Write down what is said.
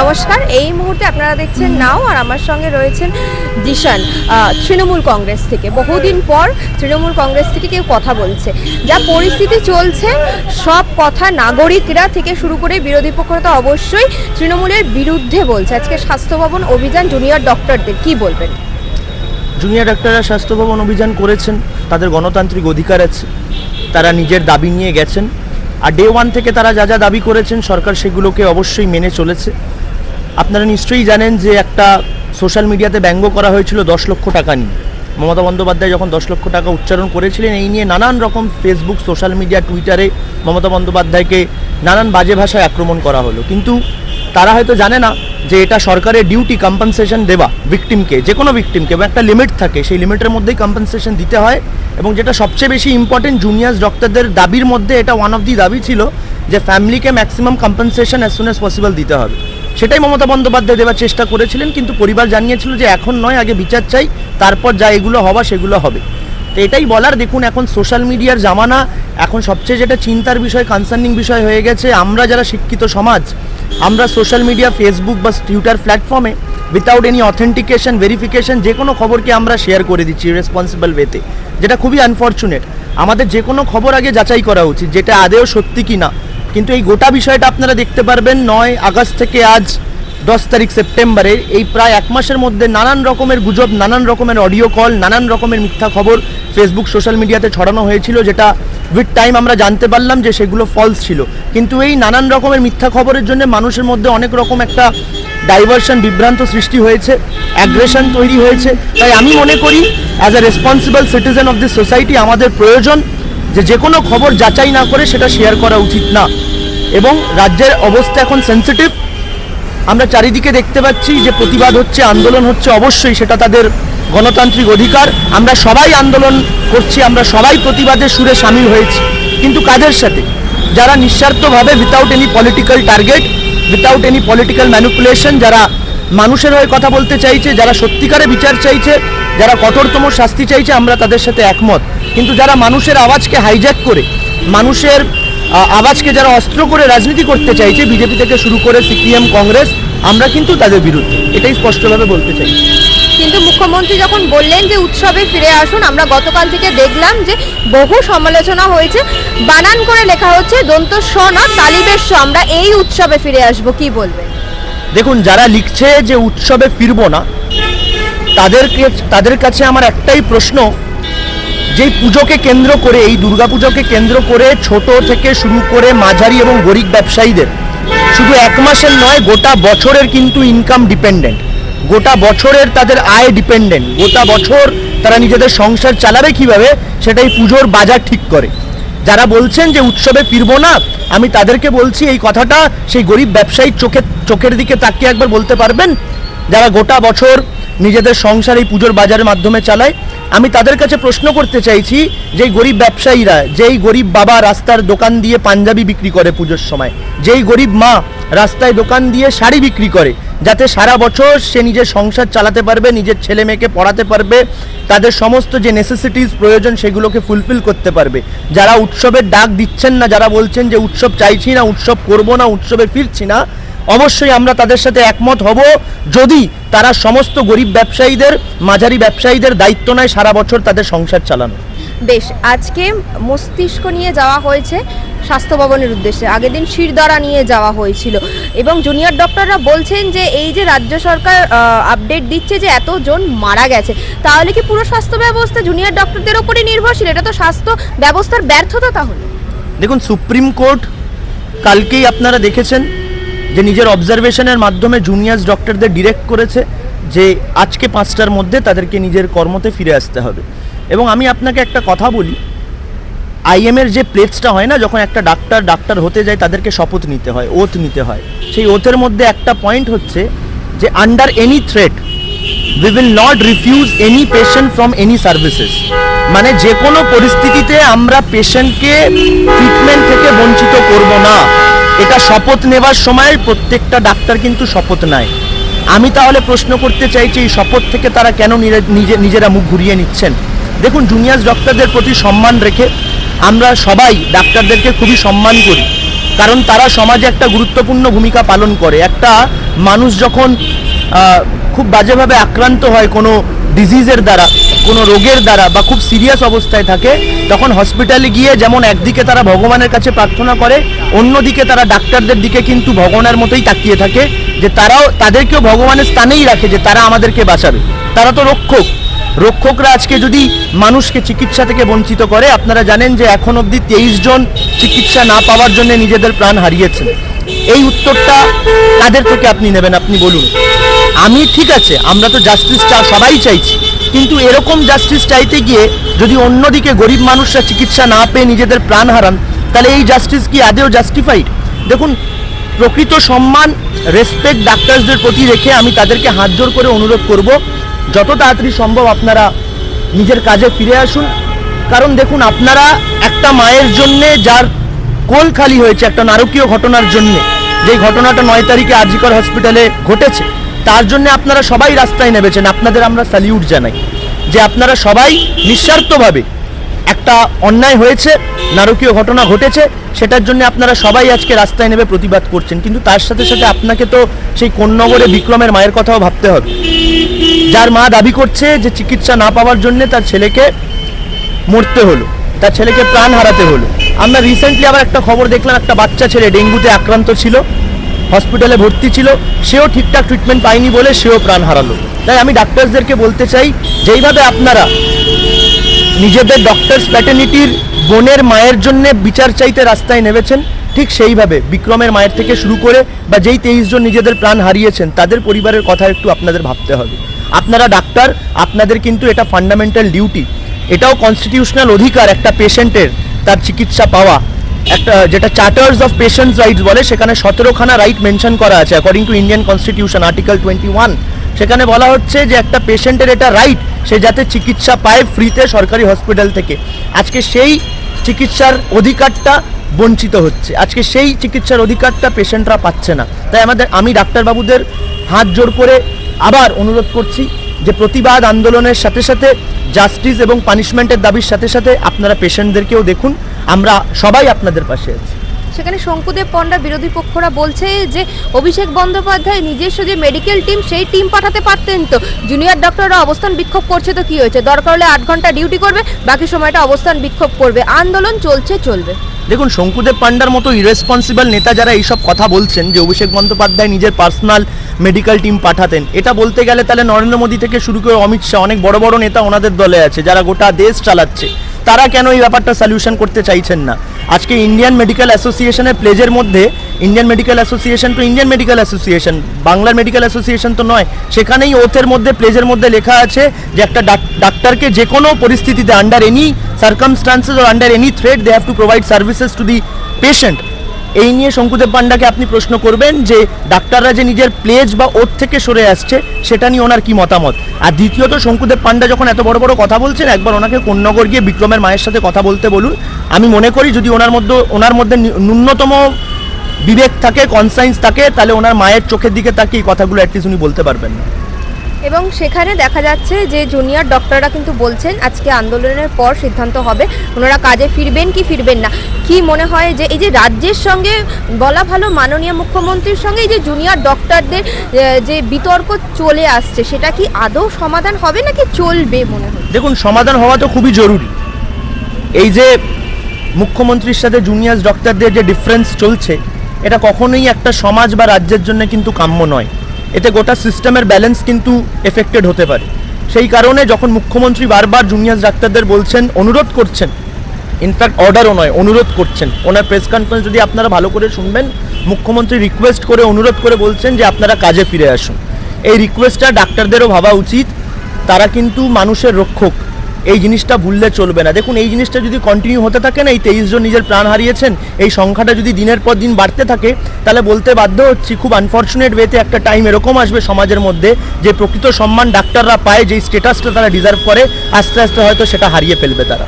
নমস্কার, এই মুহূর্তে আপনারা দেখছেন নাও আর আমার সঙ্গে রয়েছেন দিশান তৃণমূল কংগ্রেস থেকে। বহুদিন পর তৃণমূল কংগ্রেস থেকে কেউ কথা বলছে। যা পরিস্থিতি চলছে, সব কথা নাগরিকরা থেকে শুরু করে বিরোধী পক্ষ তো অবশ্যই তৃণমূলের বিরুদ্ধে বলছে। আজকে স্বাস্থ্য ভবন অভিযান জুনিয়র ডক্টরদের কি বলবেন? জুনিয়র ডাক্তাররা স্বাস্থ্য ভবন অভিযান করেছেন, তাদের গণতান্ত্রিক অধিকার আছে, তারা নিজের দাবি নিয়ে গেছেন, আর ডে ওয়ান থেকে তারা যা যা দাবি করেছেন, সরকার সেগুলোকে অবশ্যই মেনে চলেছে। আপনারা নিশ্চয়ই জানেন যে একটা সোশ্যাল মিডিয়াতে ব্যঙ্গ করা হয়েছিল দশ লক্ষ টাকা নিয়ে। মমতা বন্দ্যোপাধ্যায় যখন দশ লক্ষ টাকা উচ্চারণ করেছিলেন, এই নিয়ে নানান রকম ফেসবুক সোশ্যাল মিডিয়া টুইটারে মমতা বন্দ্যোপাধ্যায়কে নানান বাজে ভাষায় আক্রমণ করা হলো। কিন্তু তারা হয়তো জানে না যে এটা সরকারের ডিউটি কম্পেনসেশন দেওয়া ভিকটিমকে যে কোনো ভিকটিমকে এবং একটা লিমিট থাকে। সেই লিমিটের মধ্যেই কম্পেনসেশন দিতে হয় এবং যেটা সবচেয়ে বেশি ইম্পর্টেন্ট জুনিয়ার্স ডক্টরদের দাবির মধ্যে এটা ওয়ান অফ দি দাবি ছিল যে ফ্যামিলিকে maximum compensation as soon as possible দিতে হবে। সেটাই মমতা বন্দ্যোপাধ্যায় দেওয়ার চেষ্টা করেছিলেন, কিন্তু পরিবার জানিয়েছিল যে এখন নয়, আগে বিচার চাই, তারপর যা এগুলো হওয়া সেগুলো হবে। তো এটাই বলার, দেখুন এখন সোশ্যাল মিডিয়ার জামানা, এখন সবচেয়ে যেটা চিন্তার বিষয় কনসার্নিং বিষয় হয়ে গেছে, আমরা যারা শিক্ষিত সমাজ, আমরা সোশ্যাল মিডিয়া ফেসবুক বা টুইটার প্ল্যাটফর্মে উইথাউট এনি অথেন্টিকেশন ভেরিফিকেশন যে কোনো খবরকে আমরা শেয়ার করে দিচ্ছি রেসপন্সিবল ওয়েতে যেটা খুবই আনফর্চুনেট আমাদের যে কোনো খবর আগে যাচাই করা উচিত, যেটা আদেও সত্যি কি না কিন্তু এই গোটা বিষয়টা আপনারা দেখতে পারবেন নয় আগস্ট থেকে আজ দশ তারিখ সেপ্টেম্বরের এই প্রায় এক মাসের মধ্যে নানান রকমের গুজব, নানান রকমের অডিও কল, নানান রকমের মিথ্যা খবর ফেসবুক সোশ্যাল মিডিয়াতে ছড়ানো হয়েছিল, যেটা উইথ টাইম আমরা জানতে পারলাম যে সেগুলো ফলস ছিল। কিন্তু এই নানান রকমের মিথ্যা খবরের জন্য মানুষের মধ্যে অনেক রকম একটা ডাইভারশন বিভ্রান্ত সৃষ্টি হয়েছে অ্যাগ্রেশন তৈরি হয়েছে। তাই আমি মনে করি as a responsible citizen of this society আমাদের প্রয়োজন যে যে কোনো খবর যাচাই না করে সেটা শেয়ার করা উচিত না। এবং রাজ্যের অবস্থা এখন সেন্সিটিভ আমরা চারিদিকে দেখতে পাচ্ছি যে প্রতিবাদ হচ্ছে, আন্দোলন হচ্ছে অবশ্যই, সেটা তাদের গণতান্ত্রিক অধিকার। আমরা সবাই আন্দোলন করছি, আমরা সবাই প্রতিবাদের সুরে সামিল হয়েছি। কিন্তু কাদের সাথে? যারা নিঃস্বার্থভাবে without any political target without any political manipulation যারা মানুষের হয়ে কথা বলতে চাইছে, যারা সত্যিকারে বিচার চাইছে, যারা কঠোরতম শাস্তি চাইছে, আমরা তাদের সাথে একমত। কিন্তু যারা মানুষের আওয়াজকে হাইজ্যাক করে মানুষের আওয়াজকে যারা অস্ত্র করে রাজনীতি করতে চাইছে বিজেপি থেকে শুরু করে সিপিএম কংগ্রেস আমরা কিন্তু তাদের বিরুদ্ধে। এটাই স্পষ্টভাবে বলতে চাই। কিন্তু মুখ্যমন্ত্রী যখন বললেন যে উৎসবে ফিরে আসুন আমরা গতকাল থেকে দেখলাম যে বহু সমালোচনা হয়েছে। বানান করে লেখা হচ্ছে দন্ত স না তালিবের স আমরা এই উৎসবে ফিরে আসব। কি বলবেন? দেখুন যারা লিখছে যে উৎসবে ফিরবো না তাদেরকে তাদের কাছে আমার একটাই প্রশ্ন যেই পুজোকে কেন্দ্র করে, এই দুর্গাপুজোকে কেন্দ্র করে ছোট থেকে শুরু করে মাঝারি এবং গরিব ব্যবসায়ীদের, শুধু এক মাসের নয়, গোটা বছরের কিন্তু ইনকাম ডিপেন্ডেন্ট গোটা বছরের তাদের আয় ডিপেন্ডেন্ট গোটা বছর তারা নিজেদের সংসার চালাবে কীভাবে, সেটাই পুজোর বাজার ঠিক করে। যারা বলছেন যে উৎসবে ফিরবো না, আমি তাদেরকে বলছি এই কথাটা সেই গরিব ব্যবসায়ীর চোখে, চোখের দিকে তাকিয়ে একবার বলতে পারবেন? যারা গোটা বছর নিজেদের সংসার এই পুজোর বাজারের মাধ্যমে চালায় আমি তাদের কাছে প্রশ্ন করতে চাইছি, যেই গরিব ব্যবসায়ীরা, যেই গরিব বাবা রাস্তার দোকান দিয়ে পাঞ্জাবি বিক্রি করে পুজোর সময়, যেই গরিব মা রাস্তায় দোকান দিয়ে শাড়ি বিক্রি করে, যাতে সারা বছর সে নিজের সংসার চালাতে পারবে, নিজের ছেলে মেয়েকে পড়াতে পারবে, তাদের সমস্ত যে নেসেসিটিস প্রয়োজন সেগুলোকে ফুলফিল করতে পারবে। যারা উৎসবের ডাক দিচ্ছেন না, যারা বলছেন যে উৎসব চাইছি না, উৎসব করব না, উৎসবে ফিরছি না অবশ্যই আমরা তাদের সাথে একমত হব। যদি তারা সমস্ত গরিব ব্যবসায়ীদের মাঝারি ব্যবসায়ীদের দায়িত্ব নেয় সারা বছর তাদের সংসার চালানো। বেশ আজকে মস্তিষ্ক নিয়ে যাওয়া হয়েছে স্বাস্থ্য ভবনের উদ্দেশ্যে। আগের দিন শিরদাঁড়া নিয়ে যাওয়া হয়েছিল। এবং জুনিয়র ডক্টররা বলছেন যে এই যে রাজ্য সরকার আপডেট দিচ্ছে যে এতজন মারা গেছে তাহলে কি পুরো স্বাস্থ্য ব্যবস্থা জুনিয়র ডক্টরদের ওপরই নির্ভরশীল? এটা তো স্বাস্থ্য ব্যবস্থার ব্যর্থতা তাহলে। দেখুন সুপ্রিম কোর্ট কালকেই আপনারা দেখেছেন যে নিজের অবজারভেশনের মাধ্যমে জুনিয়র্স ডক্টরদের ডিরেক্ট করেছে যে আজকে পাঁচটার মধ্যে তাদেরকে নিজের কর্মতে ফিরে আসতে হবে। এবং আমি আপনাকে একটা কথা বলি আইএমের যে প্লেটসটা হয় না, যখন একটা ডাক্তার ডাক্তার হতে যায়, তাদেরকে শপথ নিতে হয় ওথ নিতে হয়। সেই ওথের মধ্যে একটা পয়েন্ট হচ্ছে যে under any threat we will not refuse any patient from any services মানে যে কোনো পরিস্থিতিতে আমরা পেশেন্টকে ট্রিটমেন্ট থেকে বঞ্চিত করব না। এটা শপথ নেবার সময় প্রত্যেকটা ডাক্তার কিন্তু শপথ নেয়। আমি তাহলে প্রশ্ন করতে চাইছি, এই শপথ থেকে তারা কেন নিজে, নিজেরা মুখ ঘুরিয়ে নিচ্ছেন? দেখুন, জুনিয়র্স ডক্টরদের প্রতি সম্মান রেখে আমরা সবাই ডাক্তারদেরকে খুবই সম্মান করি। কারণ তারা সমাজে একটা গুরুত্বপূর্ণ ভূমিকা পালন করে। একটা মানুষ যখন খুব বাজেভাবে আক্রান্ত হয় কোনো ডিজিজের দ্বারা কোনো রোগের দ্বারা বা খুব সিরিয়াস অবস্থায় থাকে, তখন হসপিটালে গিয়ে যেমন একদিকে তারা ভগবানের কাছে প্রার্থনা করে, অন্যদিকে তারা ডাক্তারদের দিকে কিন্তু ভগবানের মতোই তাকিয়ে থাকে, যে তারাও, তাদেরকেও ভগবানের স্থানেই রাখে, যে তারা আমাদেরকে বাঁচাবে। তারা তো রক্ষক। রক্ষকরা আজকে যদি মানুষকে চিকিৎসা থেকে বঞ্চিত করে, আপনারা জানেন যে এখন অবধি তেইশ জন চিকিৎসা না পাওয়ার জন্য নিজেদের প্রাণ হারিয়েছেন। এই উত্তরটা কাদের থেকে আপনি নেবেন? আপনি বলুন। আমি ঠিক আছে, আমরা তো জাস্টিস চা, সবাই চাইছি। কিন্তু এরকম জাস্টিস চাইতে গিয়ে যদি অন্যদিকে গরিব মানুষরা চিকিৎসা না পেয়ে নিজেদের প্রাণ হারান, তাহলে এই জাস্টিস কি আদেও জাস্টিফাইড দেখুন, প্রকৃত সম্মান রেসপেক্ট ডাক্তারদের প্রতি রেখে আমি তাদেরকে হাত জোর করে অনুরোধ করব, যত তাড়াতাড়ি সম্ভব আপনারা নিজের কাজে ফিরে আসুন। কারণ দেখুন, আপনারা একটা মায়ের জন্যে যার কোল খালি হয়েছে একটা নারকীয় ঘটনার জন্যে, যেই ঘটনাটা নয় তারিখে আজিকর হসপিটালে ঘটেছে। তার জন্য আপনারা সবাই রাস্তায় নেমেছেন। আপনাদের আমরা স্যালিউট জানাই। যে আপনারা সবাই নিঃস্বার্থভাবে একটা অন্যায় হয়েছে, নারকীয় ঘটনা ঘটেছে, সেটার জন্য আপনারা সবাই আজকে রাস্তায় নেমে প্রতিবাদ করছেন। কিন্তু তার সাথে সাথে আপনাকে তো সেই কোন্নগরে বিক্রমের মায়ের কথাও ভাবতে হবে। যার মা দাবি করছে যে চিকিৎসা না পাওয়ার জন্য তার ছেলেকে মরতে হলো, তার ছেলেকে প্রাণ হারাতে হলো। আমরা রিসেন্টলি আবার একটা খবর দেখলাম, একটা বাচ্চা ছেলে ডেঙ্গুতে আক্রান্ত ছিল। হসপিটালে ভর্তি ছিল, সেও ঠিকঠাক ট্রিটমেন্ট পায়নি বলে সেও প্রাণ হারালো। তাই আমি ডাক্তারদেরকে বলতে চাই, যেইভাবে আপনারা নিজেদের ডক্টরস প্যাটার্নিটির বোনের মায়ের জন্য বিচার চাইতে রাস্তায় নেমেছেন, ঠিক সেইভাবে বিক্রমের মায়ের থেকে শুরু করে বা যেই তেইশ জন নিজেদের প্রাণ হারিয়েছেন, তাদের পরিবারের কথা একটু আপনাদের ভাবতে হবে। আপনারা ডাক্তার, আপনাদের কিন্তু এটা ফান্ডামেন্টাল ডিউটি এটাও কনস্টিটিউশনাল অধিকার একটা পেশেন্টের তার চিকিৎসা পাওয়া। একটা যেটা চার্টার্স অফ পেশেন্টস রাইটস বলে, সেখানে সতেরোখানা রাইট মেনশন করা আছে according to Indian constitution article twenty one সেখানে বলা হচ্ছে যে একটা পেশেন্টের এটা রাইট সে যাতে চিকিৎসা পায় ফ্রিতে সরকারি হসপিটাল থেকে। আজকে সেই চিকিৎসার অধিকারটা বঞ্চিত হচ্ছে। আজকে সেই চিকিৎসার অধিকারটা পেশেন্টরা পাচ্ছে না। তাই আমাদের, আমি ডাক্তারবাবুদের হাত জোর করে আবার অনুরোধ করছি যে প্রতিবাদ আন্দোলনের সাথে সাথে জাস্টিস এবং পানিশমেন্টের দাবির সাথে সাথে আপনারা পেশেন্টদেরকেও দেখুন। আমরা সবাই আপনাদের পাশে আছি। সেখানে শঙ্কুদেব পণ্ডা বিরোধী পক্ষরা বলছে যে অভিষেক বন্দ্যোপাধ্যায় নিজস্ব যে মেডিকেল টিম সেই টিম পাঠাতে পারতেন তো। জুনিয়র ডক্টররা অবস্থান বিক্ষোভ করছে তো কি হয়েছে? দরকার হলে আট ঘণ্টা ডিউটি করবে বাকি সময়টা অবস্থান বিক্ষোভ করবে। আন্দোলন চলছে চলবে। দেখুন শঙ্কুদেব পান্ডার মতো ইরেসপন্সিবল নেতা যারা এইসব কথা বলছেন যে অভিষেক বন্দ্যোপাধ্যায় নিজের পার্সোনাল মেডিকেল টিম পাঠাতেন এটা বলতে গেলে তাহলে নরেন্দ্র মোদী থেকে শুরু করে অমিত শাহ অনেক বড় বড় নেতা ওনাদের দলে আছে যারা গোটা দেশ চালাচ্ছে। তারা কেন এই ব্যাপারটা সলিউশন করতে চাইছেন না? আজকে ইন্ডিয়ান মেডিকেল অ্যাসোসিয়েশনের প্লেজের মধ্যে ইন্ডিয়ান মেডিকেল অ্যাসোসিয়েশন তো ইন্ডিয়ান মেডিকেল অ্যাসোসিয়েশন বাংলার মেডিকেল অ্যাসোসিয়েশন তো নয়, সেখানেই ওথের মধ্যে প্লেজের মধ্যে লেখা আছে যে একটা ডাক- ডাক্তারকে যে কোনো পরিস্থিতিতে under any circumstances or under any threat they have to provide services to the patient এই নিয়ে শঙ্কুদেব পান্ডাকে আপনি প্রশ্ন করবেন যে ডাক্তাররা যে নিজের প্লেজ বা ওর থেকে সরে আসছে, সেটা নিয়ে ওনার কি মতামত? আর দ্বিতীয়ত, শঙ্কুদেব পান্ডা যখন এত বড় বড় কথা বলছেন, একবার ওনাকে কোন্নগর গিয়ে বিক্রমের মায়ের সাথে কথা বলতে বলুন। আমি মনে করি যদি ওনার মধ্যে ওনার মধ্যে ন্যূনতম বিবেক থাকে কনসাইন্স থাকে, তাহলে ওনার মায়ের চোখের দিকে তাকে এই কথাগুলো অ্যাটলিস্ট উনি বলতে পারবেন না। এবং সেখানে দেখা যাচ্ছে যে জুনিয়র ডক্টররা কিন্তু বলছেন আজকে আন্দোলনের পর সিদ্ধান্ত হবে। ওনারা কাজে ফিরবেন কি ফিরবেন না? কি মনে হয় যে এই যে রাজ্যের সঙ্গে বলা ভালো মাননীয় মুখ্যমন্ত্রীর সঙ্গে এই যে জুনিয়র ডক্টরদের যে বিতর্ক চলে আসছে, সেটা কি আদৌ সমাধান হবে নাকি চলবে মনে হয়? দেখুন, সমাধান হওয়া তো খুবই জরুরি। এই যে মুখ্যমন্ত্রীর সাথে জুনিয়র ডক্টরদের যে ডিফারেন্স চলছে, এটা কখনোই একটা সমাজ বা রাজ্যের জন্য কিন্তু কাম্য নয়। এতে গোটা সিস্টেমের ব্যালেন্স কিন্তু এফেক্টেড হতে পারে। সেই কারণে যখন মুখ্যমন্ত্রী বারবার জুনিয়র ডাক্তারদের বলছেন, অনুরোধ করছেন ইনফ্যাক্ট অর্ডারও নয়, অনুরোধ করছেন। ওনার প্রেস কনফারেন্স যদি আপনারা ভালো করে শুনবেন, মুখ্যমন্ত্রী রিকোয়েস্ট করে, অনুরোধ করে বলছেন যে আপনারা কাজে ফিরে আসুন। এই রিকোয়েস্টটা ডাক্তারদেরও ভাবা উচিত, তারা কিন্তু মানুষের রক্ষক। এই জিনিসটা ভুললে চলবে না। দেখুন, এই জিনিসটা যদি কন্টিনিউ হতে থাকে না, এই তেইশ জন নিজের প্রাণ হারিয়েছেন, এই সংখ্যাটা যদি দিনের পর দিন বাড়তে থাকে, তাহলে বলতে বাধ্য হচ্ছি, খুব আনফর্চুনেট ওয়েতে একটা টাইম এরকম আসবে সমাজের মধ্যে, যে প্রকৃত সম্মান ডাক্তাররা পায়, যেই স্টেটাসটা তারা ডিজার্ভ করে, আস্তে আস্তে হয়তো সেটা হারিয়ে ফেলবে তারা।